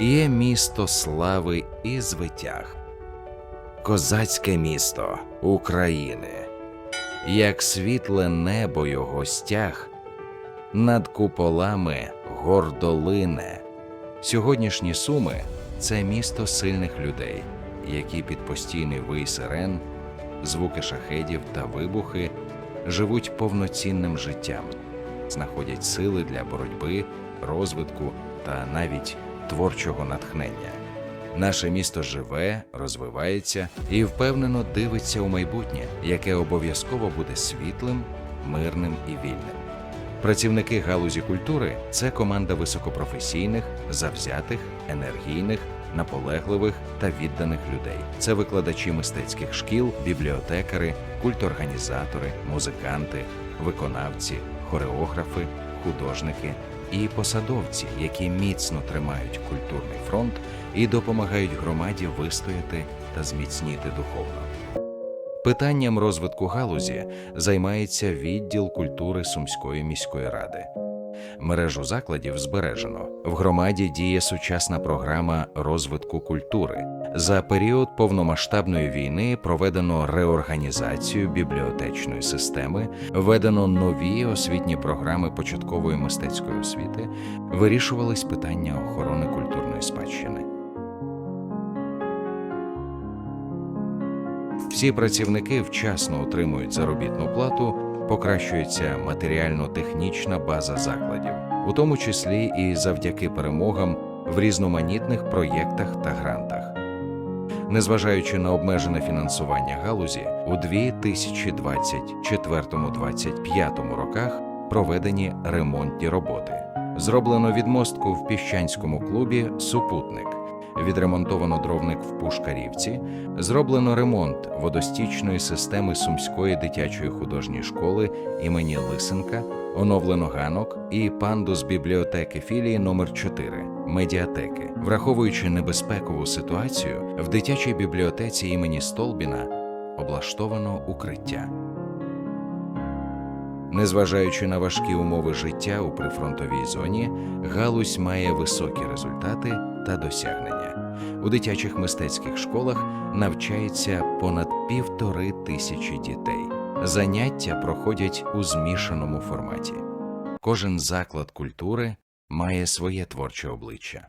є місто слави і звитяг, козацьке місто України, як світле небо його стяг, над куполами гордо лине. Сьогоднішні суми це місто сильних людей, які під постійний вий сирен, звуки шахедів та вибухи живуть повноцінним життям, знаходять сили для боротьби, розвитку та навіть творчого натхнення. Наше місто живе, розвивається і впевнено дивиться у майбутнє, яке обов'язково буде світлим, мирним і вільним. Працівники галузі культури це команда високопрофесійних, завзятих, енергійних, наполегливих та відданих людей. Це викладачі мистецьких шкіл, бібліотекари, культорганізатори, музиканти, виконавці, хореографи, художники і посадовці, які міцно тримають культурний фронт і допомагають громаді вистояти та зміцніти духовно. Питанням розвитку галузі займається відділ культури Сумської міської ради. Мережу закладів збережено. В громаді діє сучасна програма розвитку культури. За період повномасштабної війни проведено реорганізацію бібліотечної системи, введено нові освітні програми початкової мистецької освіти, вирішувались питання охорони культурної спадщини. Всі працівники вчасно отримують заробітну плату, покращується матеріально-технічна база закладів, у тому числі і завдяки перемогам в різноманітних проєктах та грантах. Незважаючи на обмежене фінансування галузі, у 2024-2025 роках проведені ремонтні роботи. Зроблено відмостку в піщанському клубі Супутник, відремонтовано дровник в Пушкарівці, зроблено ремонт водостічної системи Сумської дитячої художньої школи імені Лисенка, оновлено ганок і пандус бібліотеки філії номер 4 медіатеки. Враховуючи небезпекову ситуацію, в дитячій бібліотеці імені Столбіна облаштовано укриття. Незважаючи на важкі умови життя у прифронтовій зоні, галузь має високі результати та досягнення. У дитячих мистецьких школах навчається понад півтори тисячі дітей. Заняття проходять у змішаному форматі. Кожен заклад культури має своє творче обличчя.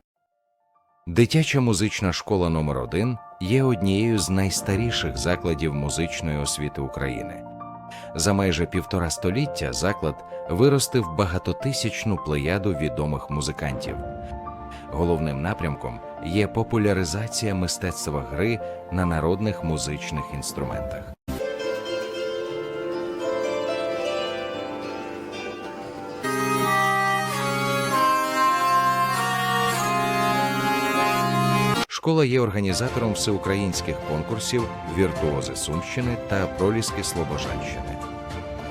Дитяча музична школа номер 1 є однією з найстаріших закладів музичної освіти України. За майже півтора століття заклад виростив багатотисячну плеяду відомих музикантів. Головним напрямком є популяризація мистецтва гри на народних музичних інструментах. Школа є організатором всеукраїнських конкурсів Віртуози Сумщини та Проліски Слобожанщини.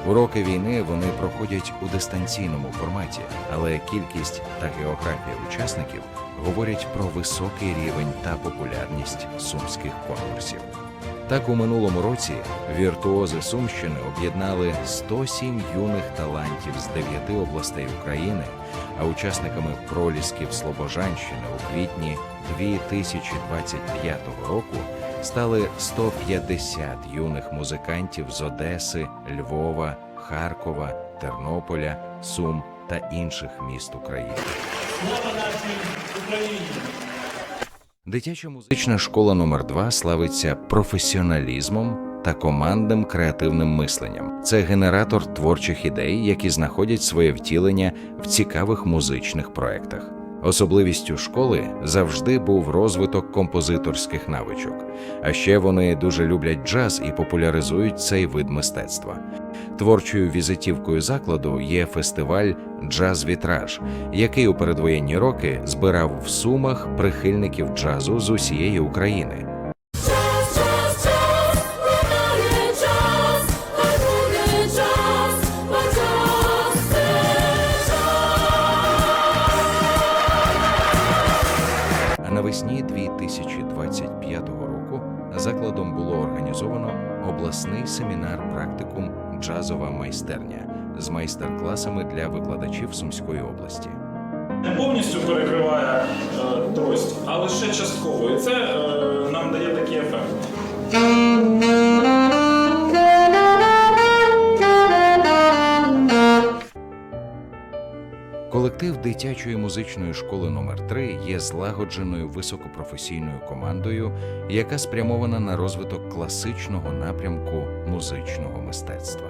У роки війни вони проходять у дистанційному форматі, але кількість та географія учасників говорять про високий рівень та популярність сумських конкурсів. Так, у минулому році віртуози Сумщини об'єднали 107 юних талантів з 9 областей України, а учасниками пролісків Слобожанщини у квітні 2025 року стали 150 юних музикантів з Одеси, Львова, Харкова, Тернополя, Сум та інших міст України. Слава нашій Україні! Дитяча музична школа номер 2 славиться професіоналізмом та командним креативним мисленням. Це генератор творчих ідей, які знаходять своє втілення в цікавих музичних проектах. Особливістю школи завжди був розвиток композиторських навичок. А ще вони дуже люблять джаз і популяризують цей вид мистецтва. Творчою візитівкою закладу є фестиваль Джаз Вітраж, який у передвоєнні роки збирав в сумах прихильників джазу з усієї України. Навесні 2025 року закладом було організовано обласний семінар практикум Джазова майстерня з майстер-класами для викладачів Сумської області. Не Повністю перекриває е, трость, чутливість, а лише частково. І це е, нам дає такий ефект. Колектив дитячої музичної школи номер 3 є злагодженою високопрофесійною командою, яка спрямована на розвиток класичного напрямку музичного мистецтва.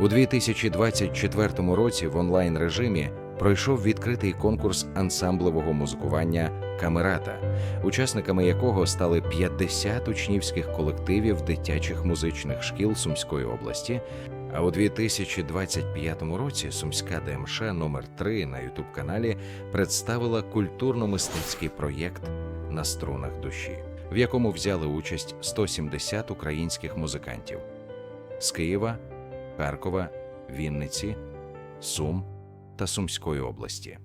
У 2024 році в онлайн режимі пройшов відкритий конкурс ансамблевого музикування Камерата, учасниками якого стали 50 учнівських колективів дитячих музичних шкіл Сумської області. А у 2025 році Сумська ДМШ номер 3 на Ютуб каналі представила культурно-мистецький проєкт на струнах душі, в якому взяли участь 170 українських музикантів з Києва, Харкова, Вінниці, Сум та Сумської області.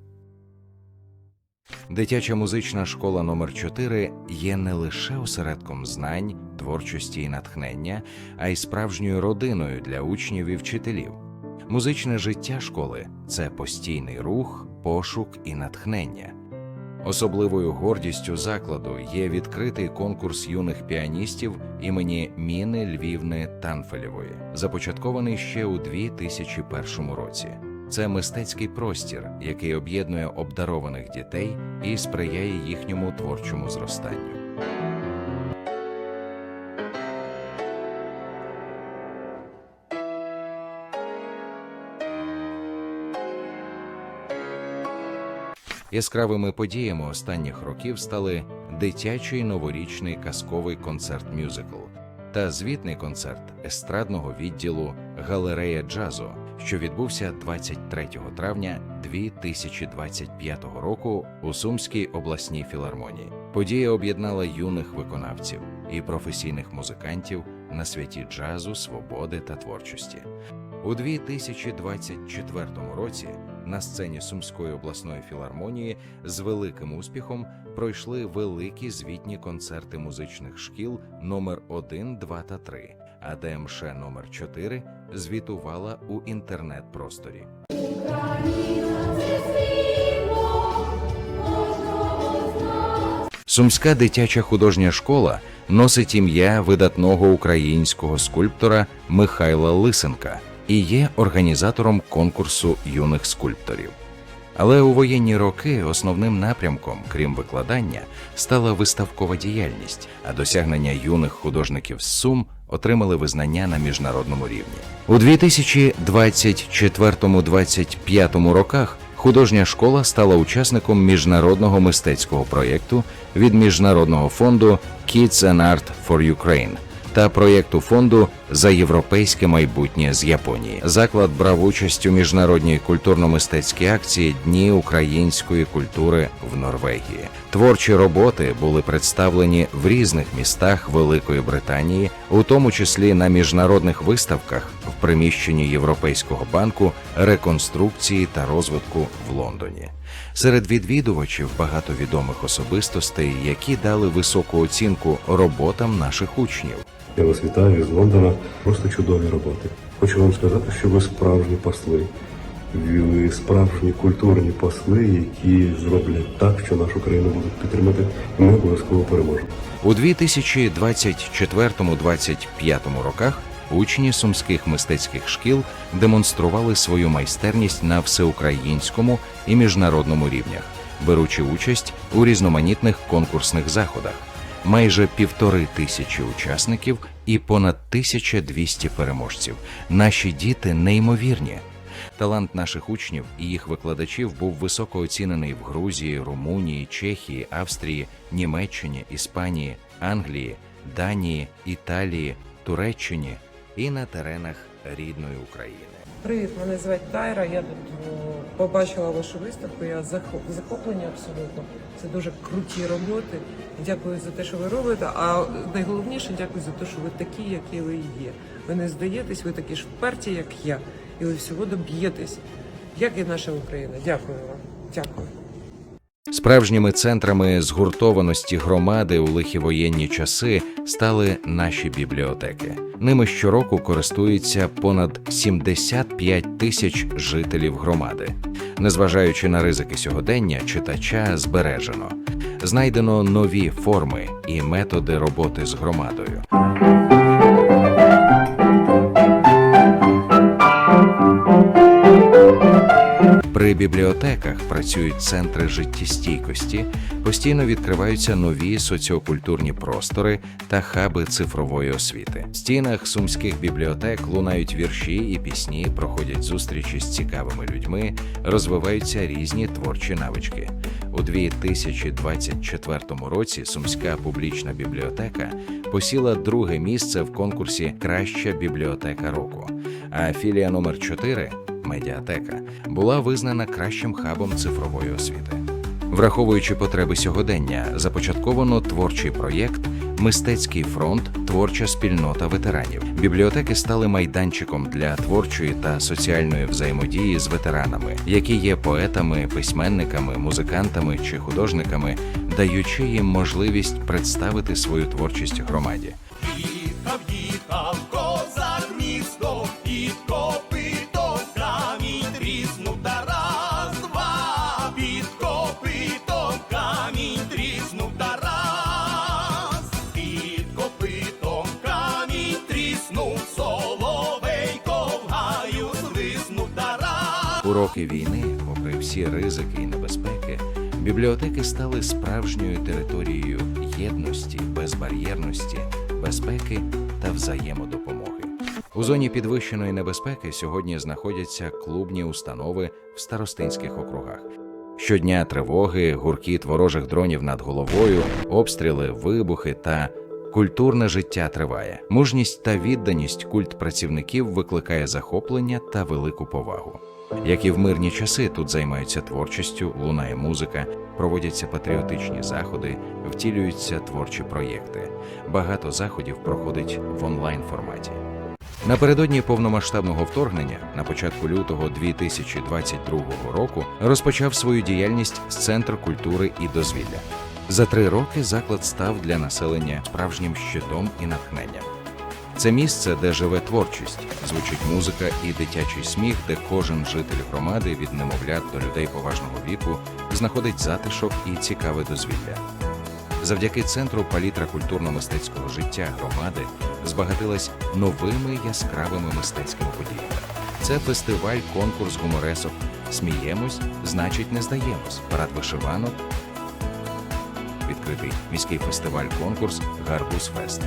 Дитяча музична школа номер 4 є не лише осередком знань, творчості і натхнення, а й справжньою родиною для учнів і вчителів. Музичне життя школи це постійний рух, пошук і натхнення. Особливою гордістю закладу є відкритий конкурс юних піаністів імені Міни Львівни Танфелєвої, започаткований ще у 2001 році. Це мистецький простір, який об'єднує обдарованих дітей і сприяє їхньому творчому зростанню. Яскравими подіями останніх років стали дитячий новорічний казковий концерт-мюзикл та звітний концерт естрадного відділу Галерея джазу, що відбувся 23 травня 2025 року у Сумській обласній філармонії. Подія об'єднала юних виконавців і професійних музикантів на святі джазу, свободи та творчості. У 2024 році на сцені Сумської обласної філармонії з великим успіхом пройшли великі звітні концерти музичних шкіл номер 1, 2 та 3, а ДМШ номер 4 звітувала у інтернет-просторі. Сумська дитяча художня школа носить ім'я видатного українського скульптора Михайла Лисенка і є організатором конкурсу юних скульпторів. Але у воєнні роки основним напрямком, крім викладання, стала виставкова діяльність, а досягнення юних художників з Сум отримали визнання на міжнародному рівні. У 2024-2025 роках художня школа стала учасником міжнародного мистецького проєкту від міжнародного фонду Kids and Art for Ukraine та проєкту фонду за європейське майбутнє з Японії. Заклад брав участь у міжнародній культурно-мистецькій акції Дні української культури в Норвегії. Творчі роботи були представлені в різних містах Великої Британії, у тому числі на міжнародних виставках в приміщенні Європейського банку реконструкції та розвитку в Лондоні. Серед відвідувачів багато відомих особистостей, які дали високу оцінку роботам наших учнів. Я вас вітаю з Лондона. Просто чудові роботи. Хочу вам сказати, що ви справжні посли. Ви справжні культурні посли, які зроблять так, що нашу країну будуть підтримати, і ми обов'язково переможемо. У 2024-2025 роках учні сумських мистецьких шкіл демонстрували свою майстерність на всеукраїнському і міжнародному рівнях, беручи участь у різноманітних конкурсних заходах. Майже півтори тисячі учасників і понад 1200 переможців. Наші діти неймовірні. Талант наших учнів і їх викладачів був високо оцінений в Грузії, Румунії, Чехії, Австрії, Німеччині, Іспанії, Англії, Данії, Італії, Туреччині і на теренах рідної України. Привіт, мене звати Тайра. Я тут побачила вашу виставку. Я захоп- захоплення абсолютно. Це дуже круті роботи. Дякую за те, що ви робите. А найголовніше дякую за те, що ви такі, які ви є. Ви не здаєтесь, ви такі ж вперті, як я, і ви всього доб'єтесь. Як і наша Україна. Дякую вам. Дякую. Справжніми центрами згуртованості громади у лихі воєнні часи стали наші бібліотеки. Ними щороку користуються понад 75 тисяч жителів громади. Незважаючи на ризики сьогодення, читача збережено. знайдено нові форми і методи роботи з громадою. При бібліотеках працюють центри життєстійкості, постійно відкриваються нові соціокультурні простори та хаби цифрової освіти. В стінах сумських бібліотек лунають вірші і пісні, проходять зустрічі з цікавими людьми, розвиваються різні творчі навички. У 2024 році Сумська публічна бібліотека посіла друге місце в конкурсі Краща бібліотека року. А філія номер 4 медіатека була визнана кращим хабом цифрової освіти. Враховуючи потреби сьогодення, започатковано творчий проєкт Мистецький фронт творча спільнота ветеранів. Бібліотеки стали майданчиком для творчої та соціальної взаємодії з ветеранами, які є поетами, письменниками, музикантами чи художниками, даючи їм можливість представити свою творчість громаді. Роки війни, попри всі ризики і небезпеки, бібліотеки стали справжньою територією єдності, безбар'єрності, безпеки та взаємодопомоги. У зоні підвищеної небезпеки сьогодні знаходяться клубні установи в старостинських округах. Щодня тривоги, гуркіт ворожих дронів над головою, обстріли, вибухи та культурне життя триває. Мужність та відданість культ працівників викликає захоплення та велику повагу. Як і в мирні часи, тут займаються творчістю, лунає музика, проводяться патріотичні заходи, втілюються творчі проєкти. Багато заходів проходить в онлайн форматі. Напередодні повномасштабного вторгнення на початку лютого 2022 року розпочав свою діяльність з Центр культури і дозвілля. За три роки заклад став для населення справжнім щитом і натхненням. Це місце, де живе творчість, звучить музика і дитячий сміх, де кожен житель громади від немовлят до людей поважного віку знаходить затишок і цікаве дозвілля. Завдяки центру палітра культурно-мистецького життя громади збагатилась новими яскравими мистецькими подіями. Це фестиваль, конкурс гуморесок. Сміємось, значить, не здаємось. Парад вишиванок. Відкритий міський фестиваль-конкурс Гарбуз Фест.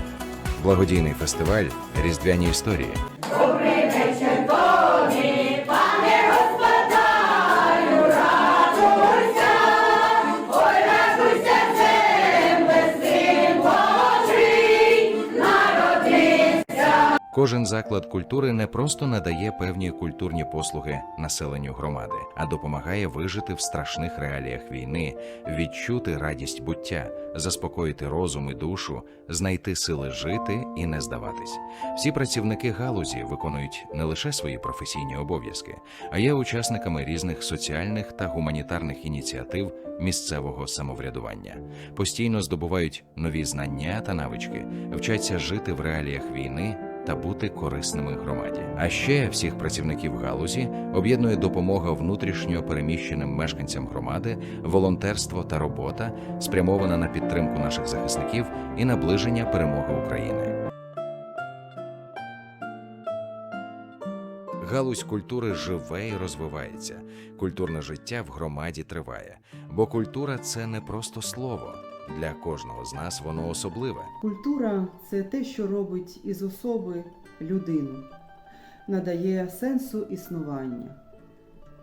Благодійний фестиваль Різдвяні історії. Кожен заклад культури не просто надає певні культурні послуги населенню громади, а допомагає вижити в страшних реаліях війни, відчути радість буття, заспокоїти розум і душу, знайти сили жити і не здаватись. Всі працівники галузі виконують не лише свої професійні обов'язки, а є учасниками різних соціальних та гуманітарних ініціатив місцевого самоврядування, постійно здобувають нові знання та навички, вчаться жити в реаліях війни та бути корисними громаді. А ще всіх працівників галузі об'єднує допомога внутрішньо переміщеним мешканцям громади, волонтерство та робота, спрямована на підтримку наших захисників і наближення перемоги України. Галузь культури живе і розвивається. Культурне життя в громаді триває. Бо культура це не просто слово. Для кожного з нас воно особливе. Культура це те, що робить із особи людину, надає сенсу існування.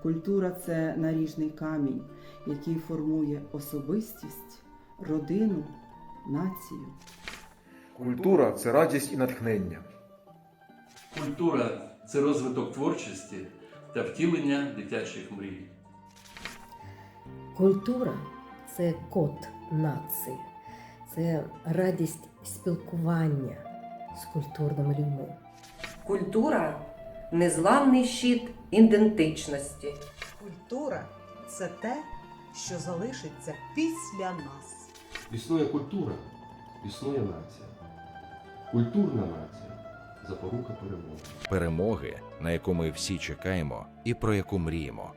Культура це наріжний камінь, який формує особистість, родину, націю. Культура це радість і натхнення. Культура це розвиток творчості та втілення дитячих мрій. Культура це код нації, це радість спілкування з культурними людьми. Культура незламний щит ідентичності. Культура це те, що залишиться після нас. Існує культура, існує нація. Культурна нація запорука перемоги. Перемоги, на яку ми всі чекаємо і про яку мріємо.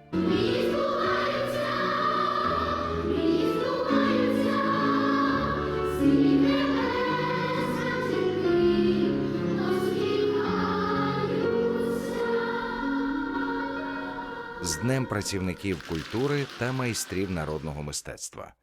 Днем працівників культури та майстрів народного мистецтва.